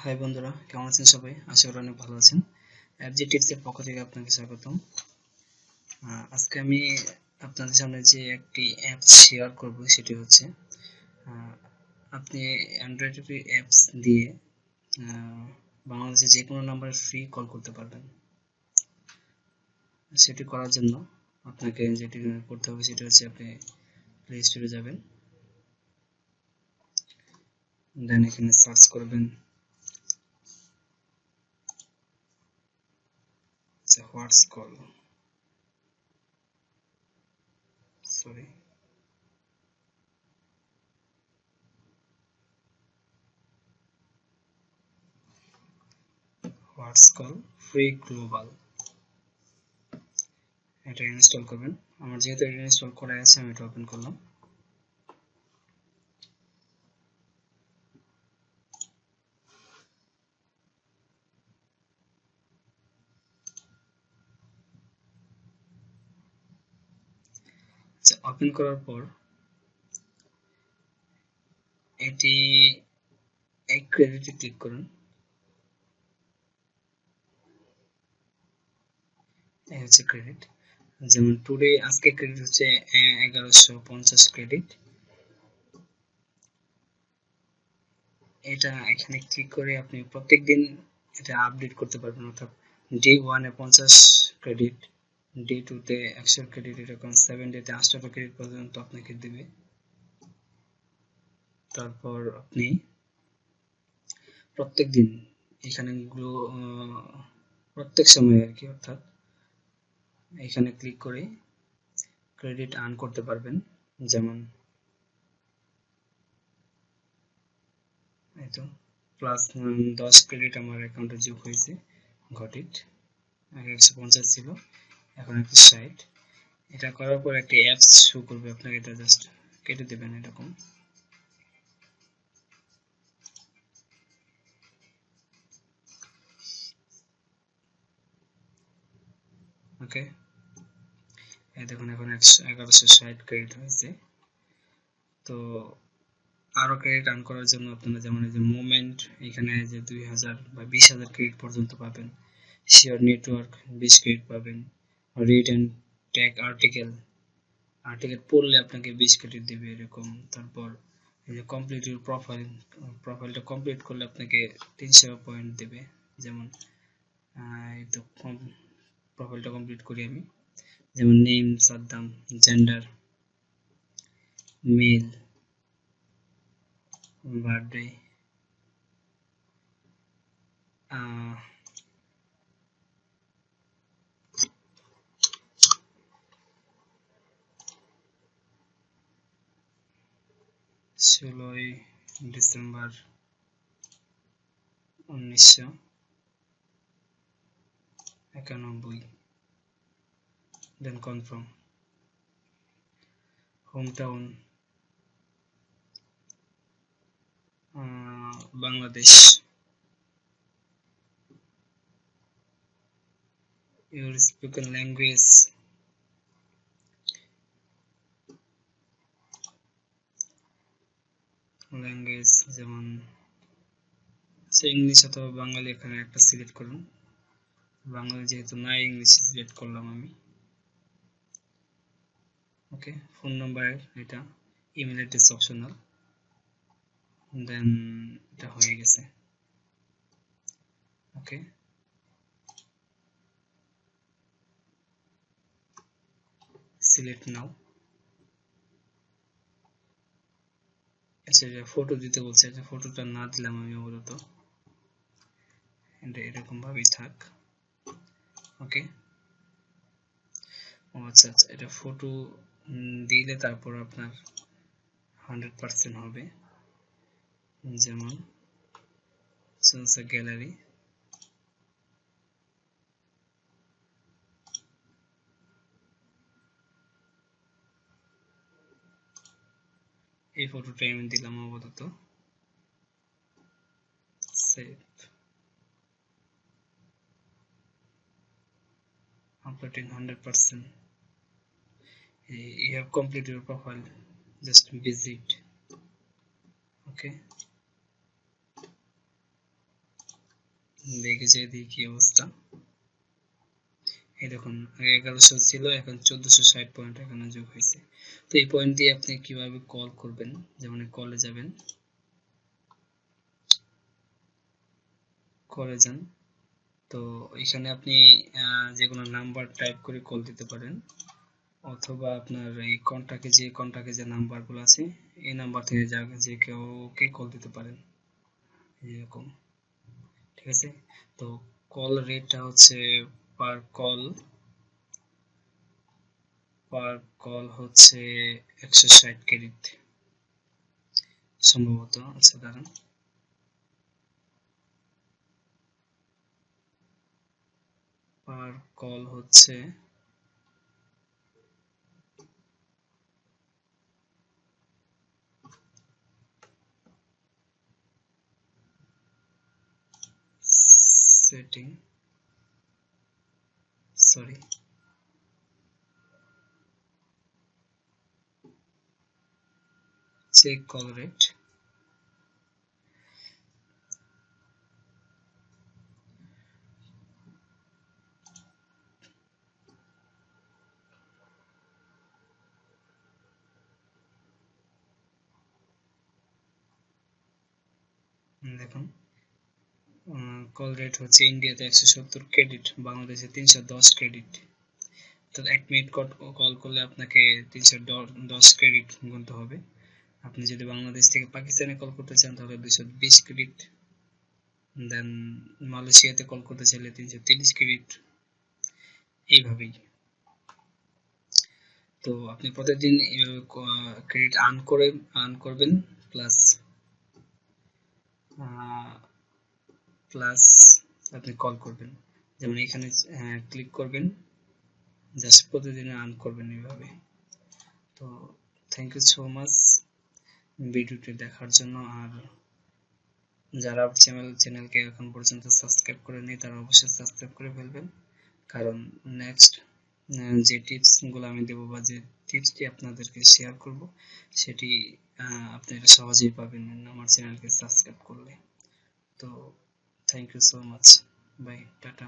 High বন্ধুরা, কেমন আছেন সবাই? আশা করি অনেক ভালো আছেন। অ্যাপজি টিপসের পক্ষ থেকে আপনাকে স্বাগতম। আজকে আমি আপনাদের সামনে যে একটি অ্যাপ শেয়ার করব সেটি হচ্ছে আপনি অ্যান্ড্রয়েড অ্যাপস দিয়ে বাংলাদেশে যে কোনো নাম্বারে ফ্রি কল করতে পারবেন। সেটি করার জন্য আপনাকে যেটি করতে হবে সেটি হচ্ছে আপনি প্লে স্টোরে যাবেন। দেন এখানে সার্চ করবেন। WhatsCall sorry WhatsCall free global এটা ইনস্টল করবেন। আমার যেহেতু এটা ইনস্টল করা আছে, আমি এটা ওপেন করলাম। ওপেন করার পর এটি এক ক্রেডিটে ক্লিক করুন। এই হচ্ছে ক্রেডিট যেমন টুডে আজকে ক্রেডিট হচ্ছে এগারোশো পঞ্চাশ ক্রেডিট এটা এখানে ক্লিক করে আপনি প্রত্যেক দিন এটা আপডেট করতে পারবেন, অর্থাৎ ডে ওয়ানে পঞ্চাশ ক্রেডিট ডে টুতে একশো ক্রেডিট এরকম সেভেন ডেতে আটশো ক্রেডিট পর্যন্ত আপনাকে দেবে। তারপর আপনি প্রত্যেক দিন এখানে গ্লো প্রত্যেক সময় আর কি, অর্থাৎ এখানে ক্লিক করে ক্রেডিট আর্ন করতে পারবেন। যেমন এই তো প্লাস দশ ক্রেডিট আমার অ্যাকাউন্টে যোগ হয়েছে ঘটিট আগে একশো পঞ্চাশ ছিল। এখন একশো ষাট এটা করার পর একটা অ্যাপস শো করবে আপনাকে, এটা জাস্ট কেটে দেবেন এরকম। ওকে দেখুন, এখন এগারোশো ষাট ক্রেডিট হয়েছে। তো আরও ক্রেডিট আর্ন করার জন্য আপনারা যেমন এই যে মুভমেন্ট এখানে যে দুই হাজার বা বিশ হাজার ক্রেডিট পর্যন্ত পাবেন। শিওর নেটওয়ার্ক বিশ ক্রেডিট পাবেন। Read and tag article article পড়লে আপনাকে বিশ ক্রেডিট দেবে এরকম। তারপর এই যে কমপ্লিট ইউর প্রোফাইল প্রোফাইলটা কমপ্লিট করলে আপনাকে তিনশো পয়েন্ট দেবে। যেমন এই তো প্রোফাইলটা কমপ্লিট করি আমি। যেমন name Saddam gender male birthday ষোলোই ডিসেম্বর উনিশশো একানব্বই then confirm home town Bangladesh your spoken language যেমন সে ইংলিশ অথবা বাঙালি এখানে একটা সিলেক্ট করুন। বাঙালি যেহেতু নাই ইংলিশ সিলেক্ট করলাম আমি। ওকে, ফোন নাম্বার এটা, ইমেল অ্যাড্রেস অপশনাল। দেন এটা হয়ে গেছে। ওকে। Select now. আচ্ছা ফটো দিতে বলছে এটা ফটোটা না দিলাম আমি আপাতত এরকম ভাবেই থাক। ওকে ও আচ্ছা আচ্ছা এটা ফটো দিলে তারপর আপনার হান্ড্রেড পার্সেন্ট হবে। যেমন সেন্সার গ্যালারি এই ফটোটাই আমি দিলাম আপাতত save uploading 100% you have completed your profile just visit okay দেখে যে দেখি কি অবস্থা দেখুন আগে এগারোশো ছিল, এখন চোদ্দশো ষাট পয়েন্ট এখানে যোগ হয়েছে। তো এই পয়েন্ট দিয়ে আপনি কীভাবে কল করবেন? যেমন কলে যাবেন। কলে যান। তো এখানে আপনি যে কোনো নাম্বার টাইপ করে কল দিতে পারেন। অথবা আপনার এই কন্টাক্টে যে কন্টাক্টে যে নাম্বারগুলো আছে, এই নাম্বার থেকে যা যে কেউ কে কল দিতে পারেন। এরকম। ঠিক আছে? তো কল রেটটা হচ্ছে পার কল পার কল হচ্ছে একশো ষাট ক্রেডিট সম্ভবত আচ্ছা দাঁড়ান। পার কল হচ্ছে setting sorry check call rate দেখুন Call rate হচ্ছে ইন্ডিয়াতে একশো সত্তর ক্রেডিট বাংলাদেশে তিনশো দশ ক্রেডিট তো এক মিনিট কল করলে আপনাকে তিনশো দশ ক্রেডিট গুনতে হবে। আপনি যদি বাংলাদেশ থেকে পাকিস্তানে কল করতে চান, তাহলে দুইশো বিশ ক্রেডিট দেন মালয়েশিয়াতে কল করতে চাইলে তিনশো তিরিশ ক্রেডিট এইভাবেই। তো আপনি প্রতিদিন এইভাবে ক্রেডিট আর্ন করে আর্ন করবেন প্লাস প্লাস আপনি কল করবেন। যেমন এখানে ক্লিক করবেন। জাস্ট প্রতিদিন আর্ন করবেন এইভাবে। তো থ্যাংক ইউ সো মাচ ভিডিওটি দেখার জন্য আর যারা চ্যানেল চ্যানেলকে এখন পর্যন্ত সাবস্ক্রাইব করেনি তারা অবশ্যই সাবস্ক্রাইব করে ফেলবেন। কারণ নেক্সট যে টিপসগুলো আমি দেবো বা যে টিপসটি আপনাদেরকে শেয়ার করব, সেটি আপনারা সহজেই পাবেন আমার চ্যানেলকে সাবস্ক্রাইব করলে। তো thank you so much bye tata